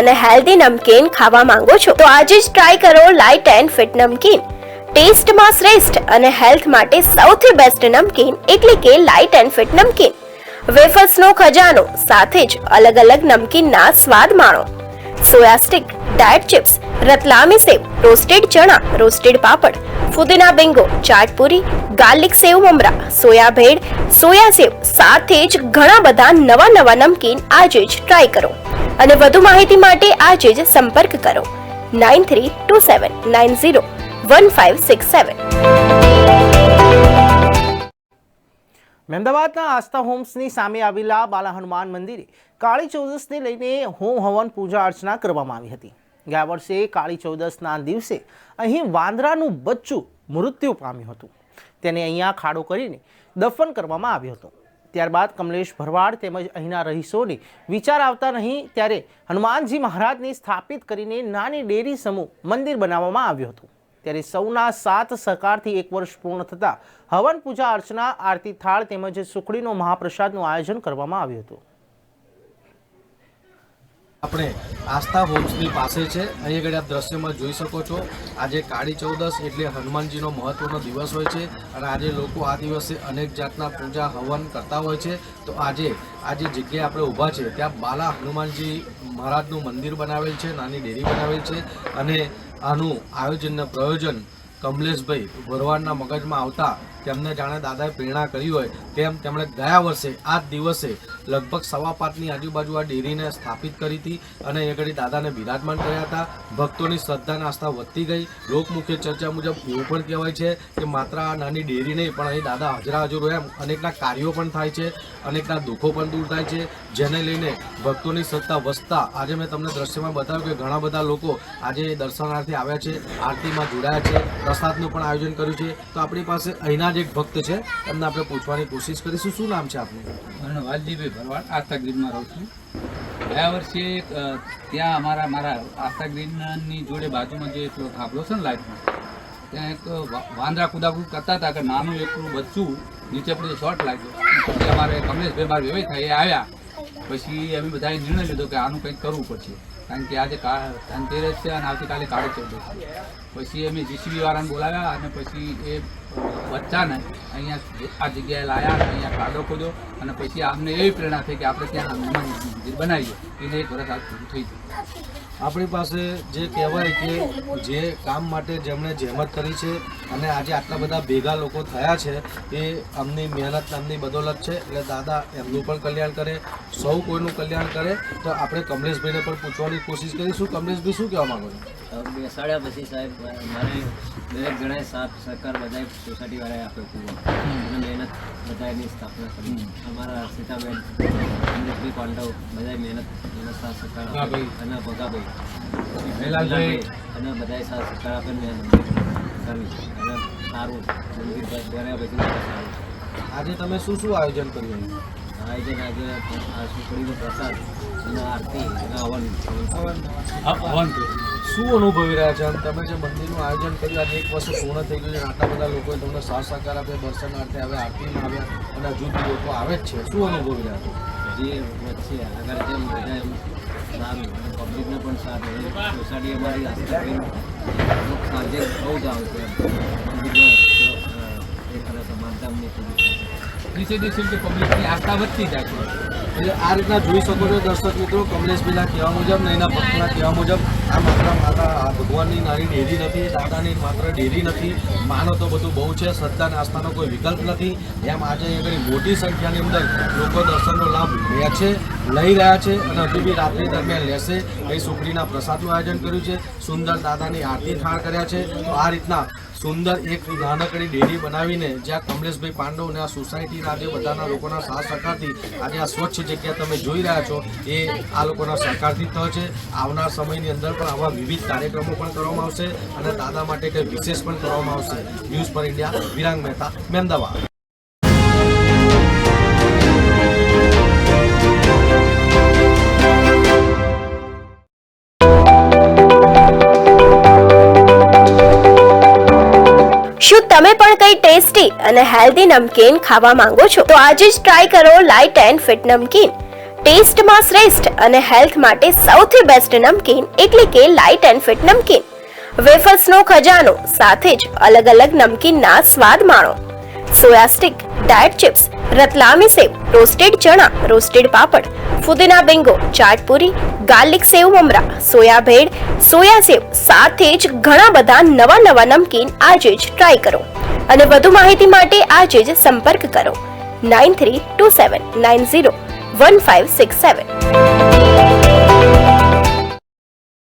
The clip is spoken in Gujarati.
અને હેલ્ધી નમકીન ખાવા માંગો છો, તો આજે જ ટ્રાય કરો લાઇટ એન્ડ ફિટ નમકીન. ટેસ્ટમાં શ્રેષ્ઠ અને હેલ્થ માટે સૌથી બેસ્ટ નમકીન, એટલે કે લાઇટ એન્ડ ફિટ નમકીન. વેફર્સનો ખજાનો, સાથે જ અલગ અલગ નમકીનના સ્વાદ માણો. સોયા સ્ટિક ડાયટ ચિપ્સ રતલામી સેવ રોસ્ટેડ ચણા રોસ્ટેડ પાપડ, ફુદીના બિંગો ચાટપુરી ગાર્લિક સેવ મમરા, સોયા ભેળ, સોયા સેવ, સાથે જ ઘણા બધા નવા નવા નમકીન આજે જ ટ્રાય કરો. અને વધુ માહિતી માટે આજે જ સંપર્ક કરો. Nine three two seven nine zero one five six seven. મહેમદાવાદના Aastha હોમ્સની સામે આવેલા બાલા હનુમાન મંદિરે કાળી ચૌદસને લઈને હોમ હવન પૂજા અર્ચના કરવામાં આવી હતી. ગયા વર્ષે કાળી ચૌદસના દિવસે અહીં વાંદરાનું બચ્ચું મૃત્યુ પામ્યું હતું. તેને અહીંયા ખાડો કરીને દફન કરવામાં આવ્યું હતું. ત્યારબાદ કમલેશ ભરવાડ તેમજ અહીંના રહીશોને વિચાર આવતા નહીં ત્યારે હનુમાનજી મહારાજને સ્થાપિત કરીને નાની ડેરી સમૂહ મંદિર બનાવવામાં આવ્યું હતું. ત્યારે સૌના સાત સહકારથી એક વર્ષ પૂર્ણ થતાં હવન પૂજા અર્ચના, આરતી થાળ તેમજ સુખડીનો મહાપ્રસાદનું આયોજન કરવામાં આવ્યું હતું. આપણે આસ્થા હોમ્સની પાસે છે. અહીં આગળ આપ દ્રશ્યમાં જોઈ શકો છો, આજે કાળી ચૌદસ એટલે હનુમાનજીનો મહત્વનો દિવસ હોય છે અને આજે લોકો આ દિવસે અનેક જાતના પૂજા હવન કરતા હોય છે. તો આજે આ જે જગ્યાએ આપણે ઊભા છે, ત્યાં બાલા હનુમાનજી મહારાજનું મંદિર બનાવેલ છે, નાની ડેરી બનાવેલ છે અને આનું આયોજન પ્રયોજન કમલેશભાઈ, ભરવાડના મગજમાં આવતા તેમને જાણે દાદાએ પ્રેરણા કરી હોય તેમ તેમણે ગયા વર્ષે આ દિવસે લગભગ સવા પાંચની આજુબાજુ આ ડેરીને સ્થાપિત કરી હતી અને એ ઘડી દાદાને બિરાજમાન કર્યા હતા. ભક્તોની શ્રદ્ધા આસ્થા વધતી ગઈ. લોકમુખ્ય ચર્ચા મુજબ એવું પણ કહેવાય છે કે માત્ર આ નાની ડેરી નહીં, પણ અહીં દાદા હાજરા હાજર એમ અનેકના કાર્યો પણ થાય છે, અનેકના દુઃખો પણ દૂર થાય છે, જેને લઈને ભક્તોની શ્રદ્ધા વધતા. આજે મેં તમને દ્રશ્યમાં બતાવ્યું કે ઘણા બધા લોકો આજે દર્શનાર્થે આવ્યા છે, આરતીમાં જોડાયા છે. પ્રસાદનું પણ આયોજન કર્યું છે. તો આપણી પાસે અહીંના જ એક ભક્ત છે. એમને આપણે પૂછવાની કોશિશ કરીશું. શું નામ છે આપનું? મારું વાલજીભાઈ ભરવાડ, આસ્થા ગ્રીનમાં રહું છું. ગયા વર્ષે ત્યાં અમારા, મારા આસ્થા ગ્રીનની જોડે બાજુમાં જે થાંભલો છે ને લાઇટનો, ત્યાં એક વાંદરા કુદાકુદ કરતા હતા કે નાનું એકલું બચ્ચું નીચે પડે શોર્ટ લાગ્યો. પછી અમારે કમલેશભાઈ, મારા વ્યવહાર થાય એ આવ્યા. પછી અમે બધાએ નિર્ણય લીધો કે આનું કંઈક કરવું પડશે. કારણ કે આજે ધનતેરસ છે અને આવતીકાલે કાળો ચૌદસ છે. પછી અમે જીસીબી વાળાને બોલાવ્યા અને પછી એ બચ્ચાને અહીંયા આ જગ્યાએ લાયા અને અહીંયા કાઢો ખોદ્યો અને પછી અમને એવી પ્રેરણા થઈ કે આપણે ત્યાં હનુમાન મંદિર બનાવીએ. એને એક વર્ષ આજ પૂરું થઈ ગયું. આપણી પાસે જે કહેવાય કે જે કામ માટે જેમણે જહેમત કરી છે અને આજે આટલા બધા ભેગા લોકો થયા છે એ અમની મહેનત અમની બદોલત છે. એટલે દાદા એમનું પણ કલ્યાણ કરે સૌ કોઈનું કલ્યાણ કરે. તો આપણે કમલેશભાઈને પણ પૂછવાની કોશિશ કરીશું કમલેશભાઈ શું કહેવા માગો છો? બેસાડ્યા પછી સાહેબ મારે દરેક જણાએ સાથ સરકાર બધાએ સોસાયટીવાળાએ આપ્યો ખૂબ. અને મહેનત બધાની સ્થાપના કરી. અમારા સીતાબેન અમૃતભાઈ પાંડવ બધાએ મહેનત મહેનત સાથ સહકાર અને ભગાભાઈ ભૈલાલભાઈ. અને બધાએ સાથ સહકાર આપે ને મંદિર અને સારું મંદિર બન્યા પછી આજે તમે શું શું આયોજન કર્યું? આયોજન આજે આ સુખડીનો પ્રસાદ અને આરતી અને હવન. હવન. શું અનુભવી રહ્યા છે? અને તમે જે મંદિરનું આયોજન કર્યું આજે એક વર્ષ પૂર્ણ થઈ ગયું છે આટલા બધા લોકોએ તમને સાથ સહકાર આપ્યો દર્શનાર્થે આવે આરતીમાં આવ્યા અને હજુ લોકો આવે જ છે. શું અનુભવી રહ્યા છો? જે વચ્ચે આગળ જેમ બધા સારું પબ્લિકને પણ સારું સોસાયટી અમારી સાંજે બહુ જ આવશે છે. એમ મંદિરમાં અ, એ કરે છે માનતામની પૂરી થાય છે. દિવસે દિવસે પબ્લિકની આસ્થા વધતી જાય છે. એટલે આ રીતના જોઈ શકો છો દર્શક મિત્રો કમલેશભાઈના કહેવા મુજબ ને એના ભક્તના કહેવા મુજબ આ માત્ર માતા ભગવાનની નાની ડેરી નથી દાદાની માત્ર ડેરી નથી. માનો તો બધું બહુ છે શ્રદ્ધા અને આસ્થાનો કોઈ વિકલ્પ નથી. એમ આજે આગળ મોટી સંખ્યાની અંદર લોકો દર્શનનો લાભ લે છે. લઈ રહ્યા છે અને હજુ બી રાત્રિ દરમિયાન લેશે. એ સુખડીના પ્રસાદનું આયોજન કર્યું છે. સુંદર દાદાની આરતી ઠાણ કર્યા છે. તો આ રીતના સુંદર એક નાનકડી ડેરી બનાવીને જ્યાં કમલેશભાઈ પાંડવ અને આ સોસાયટીના જે બધાના લોકોના સાથ સહકારથી આજે આ સ્વચ્છ જગ્યા તમે જોઈ રહ્યા છો. એ આ લોકોના સહકારથી થયો છે. આવનાર સમયની અંદર પણ આવા વિવિધ કાર્યક્રમો પણ કરવામાં આવશે અને દાદા માટે કંઈ વિશેષ પણ કરવામાં આવશે. ન્યૂઝ પર ઇન્ડિયા, વિરાંગ મહેતા મહેમદાવાદ શું તમે પણ કઈ ટેસ્ટી અને હેલ્ધી નમકીન ખાવા માંગો છો? તો આજે જ ટ્રાય કરો લાઇટ એન્ડ ફિટ નમકીન. ટેસ્ટમાં શ્રેષ્ઠ અને હેલ્થ માટે સૌથી બેસ્ટ નમકીન એટલે કે લાઇટ એન્ડ ફિટ નમકીન. વેફર્સનો ખજાનો, સાથે જ અલગ અલગ નમકીનના સ્વાદ માણો. સોયા સ્ટિક ડાયટ ચિપ્સ, રતલામી સેવ રોસ્ટેડ ચણા, રોસ્ટેડ પાપડ ફુદીના બેંગો ચાટપુરી ગાર્લિક સેવ મમરા, સોયા ભેળ, સોયા સેવ સાથે જ ઘણા બધા નવા નવા નમકીન આજે જ ટ્રાય કરો. અને વધુ માહિતી માટે આજે જ સંપર્ક કરો. Nine three two seven nine zero one five six seven.